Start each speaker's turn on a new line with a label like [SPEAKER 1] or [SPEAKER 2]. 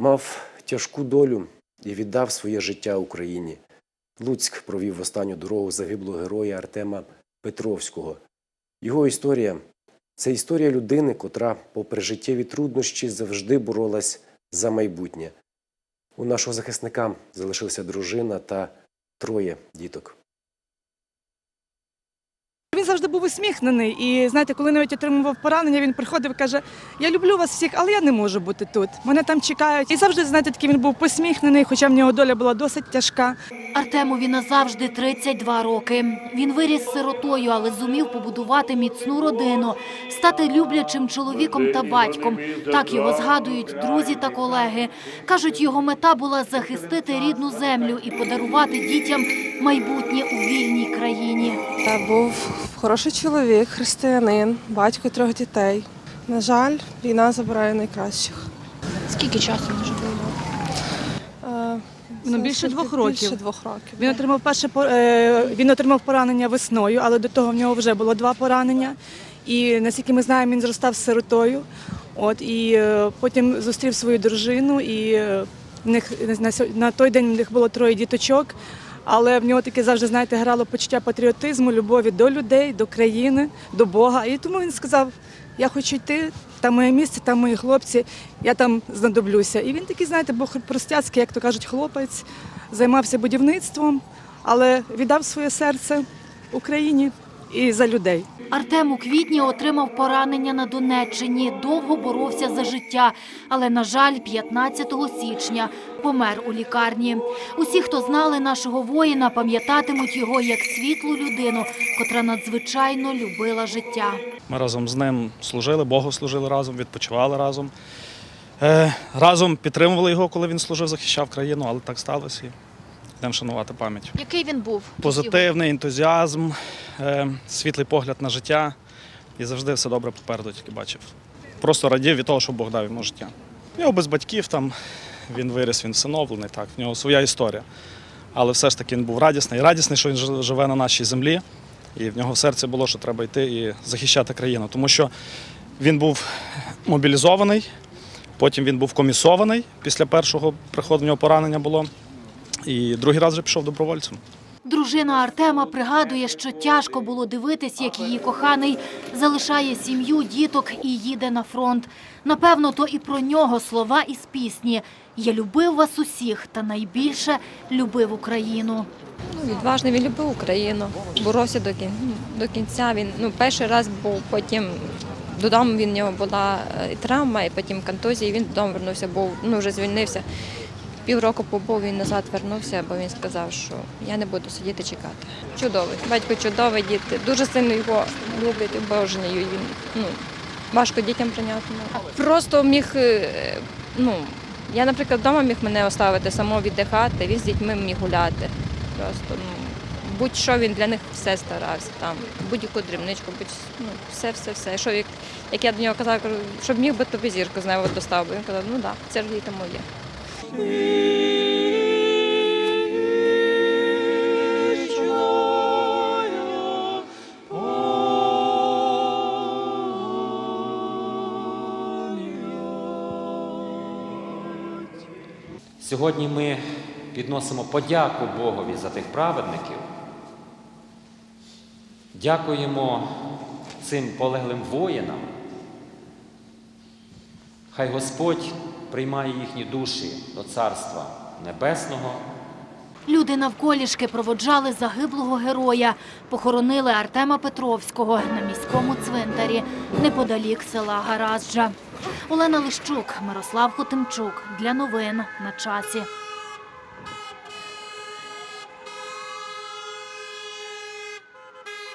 [SPEAKER 1] мав тяжку долю і віддав своє життя Україні. Луцьк провів в останню дорогу загиблого героя Артема Петровського. Його історія це історія людини, котра, попри життєві труднощі, завжди боролась за майбутнє. У нашого захисника залишилася дружина та троє діток.
[SPEAKER 2] Завжди був усміхнений. І знаєте, коли навіть отримував поранення, він приходив і каже: Я люблю вас всіх, але я не можу бути тут. Мене там чекають. І завжди, знаєте, такий він був посміхнений, хоча в нього доля була досить тяжка.
[SPEAKER 3] Артемові назавжди 32 роки. Він виріс сиротою, але зумів побудувати міцну родину, стати люблячим чоловіком та батьком. Так його згадують друзі та колеги. Кажуть, його мета була захистити рідну землю і подарувати дітям майбутнє у вільній країні.
[SPEAKER 4] Та був хороший чоловік, християнин, батько трьох дітей. На жаль, війна забирає найкращих.
[SPEAKER 3] Скільки часу може
[SPEAKER 4] Е,
[SPEAKER 2] Ну, більше двох років.
[SPEAKER 4] Більше двох років.
[SPEAKER 2] Він отримав перше е, він отримав поранення весною, але до того в нього вже було два поранення. І наскільки ми знаємо, він зростав сиротою. От і е, потім зустрів свою дружину, і е, в них на той день в них було троє діточок. Але в нього таке завжди, знаєте, грало почуття патріотизму, любові до людей, до країни, до Бога. І тому він сказав: Я хочу йти, там моє місце, там мої хлопці, я там знадоблюся. І він такий, знаєте, був простяцький, як то кажуть, хлопець, займався будівництвом, але віддав своє серце Україні і за людей.
[SPEAKER 3] Артем у квітні отримав поранення на Донеччині, довго боровся за життя, але, на жаль, 15 січня помер у лікарні. Усі, хто знали нашого воїна, пам'ятатимуть його як світлу людину, котра надзвичайно любила життя.
[SPEAKER 5] Ми разом з ним служили, Богу служили разом, відпочивали разом. Е, разом підтримували його, коли він служив, захищав країну, але так сталося. І йдемо шанувати пам'ять.
[SPEAKER 3] Який він був?
[SPEAKER 5] Позитивний ентузіазм, е, світлий погляд на життя і завжди все добре попереду тільки бачив. Просто радів від того, що Бог дав йому життя. Його без батьків там, він виріс, він всиновлений, так, в нього своя історія. Але все ж таки він був радісний. Радісний, що він живе на нашій землі, і в нього в серці було, що треба йти і захищати країну. Тому що він був мобілізований, потім він був комісований після першого приходу в нього поранення було. І другий раз вже пішов добровольцем.
[SPEAKER 3] Дружина Артема пригадує, що тяжко було дивитись, як її коханий залишає сім'ю, діток і їде на фронт. Напевно, то і про нього слова із пісні «Я любив вас усіх, та найбільше любив Україну».
[SPEAKER 6] Ну, відважний, він любив Україну, боровся до, кін... до кінця. Він ну, перший раз був, потім додому він в нього була е, травма, і потім контузія, і він додому вернувся, був, ну, вже звільнився. Півроку побув, він назад вернувся, бо він сказав, що я не буду сидіти чекати. Чудовий, батько чудовий, діти дуже сильно його люблять, обожнюють. Він ну, важко дітям прийняти. Просто міг, е, ну, я, наприклад, вдома міг мене оставити самого віддихати, він з дітьми міг гуляти. Просто ну, будь-що він для них все старався. Там, будь-яку дрібничку, будь ну, все, все, все. Що, як, як я до нього казала, кажу, щоб міг би тобі зірку з неба достав, він казав, ну так, да, ж діти моє.
[SPEAKER 7] Сьогодні ми підносимо подяку Богові за тих праведників. Дякуємо цим полеглим воїнам. Хай Господь приймає їхні душі до Царства Небесного.
[SPEAKER 3] Люди навколішки проводжали загиблого героя, похоронили Артема Петровського на міському цвинтарі неподалік села Гаразджа. Олена Лищук, Мирослав Хотимчук. Для новин на часі.